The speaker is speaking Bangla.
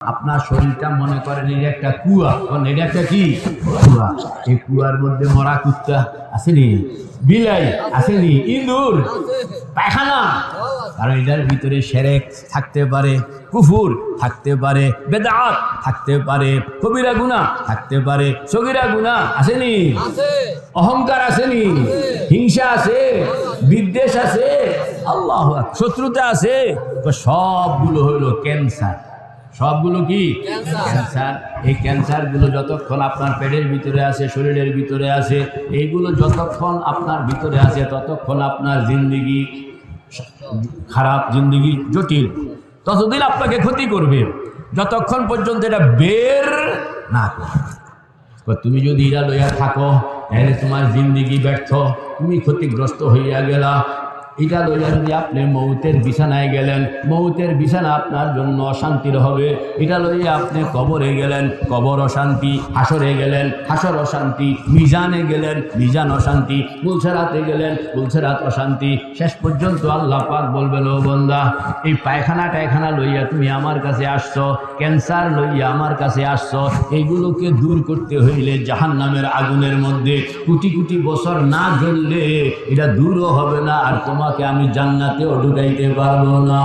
আপনার শরীরটা মনে করেন এটা একটা কুয়া কারণ এটা একটা কি? কুয়া। এই কুয়ার মধ্যে মরা কুত্তা আসেনি বিলাই আসেনি ইঁদুর পায়খানা। কারণ এটার ভিতরে সেরেক থাকতে পারে কুফুর থাকতে পারে বেদাত থাকতে পারে কবিরা গুণা থাকতে পারে সগিরা গুণা আসেনি। অহংকার আসেনি হিংসা আছে বিদ্বেষ আছে আল্লাহ শত্রুতা আছে সবগুলো হইল ক্যান্সার। সবগুলো কি? ক্যান্সার। এই ক্যান্সারগুলো যতক্ষণ আপনার পেটের ভিতরে আছে শরীরের ভিতরে আছে এইগুলো যতক্ষণ আপনার ভিতরে আছে ততক্ষণ আপনার জিন্দিগি খারাপ জিন্দিগি জটিল। ততদিন আপনাকে ক্ষতি করবে। যতক্ষণ পর্যন্ত এটা বের না করে তুমি যদি ইরা লইয়া থাকো তাহলে তোমার জিন্দিগি ব্যর্থ। তুমি ক্ষতিগ্রস্ত হইয়া গেলা। এটা লইয়া যদি আপনি মৌতের বিছানায় গেলেন, মৌতের বিছানা আপনার জন্য অশান্তির হবে। এটা লইয়া আপনি কবরে গেলেন, কবর অশান্তি, হাসরে গেলেন, হাসর অশান্তি, মিজানে গেলেন, মিজান অশান্তি গুলছেরাতে গেলেন গুলছেরাত অশান্তি। শেষ পর্যন্ত আল্লাহ পাক বলবেন, ও বন্দা, এই পায়খানা টায়খানা লইয়া তুমি আমার কাছে আসছো, ক্যান্সার লইয়া আমার কাছে আসছো, এইগুলোকে দূর করতে হইলে জাহান নামের আগুনের মধ্যে কোটি কোটি বছর না জ্বললে এটা দূরও হবে না, আর তোমাকে আমি জান্নাতেও ঢুকাইতে পারব না।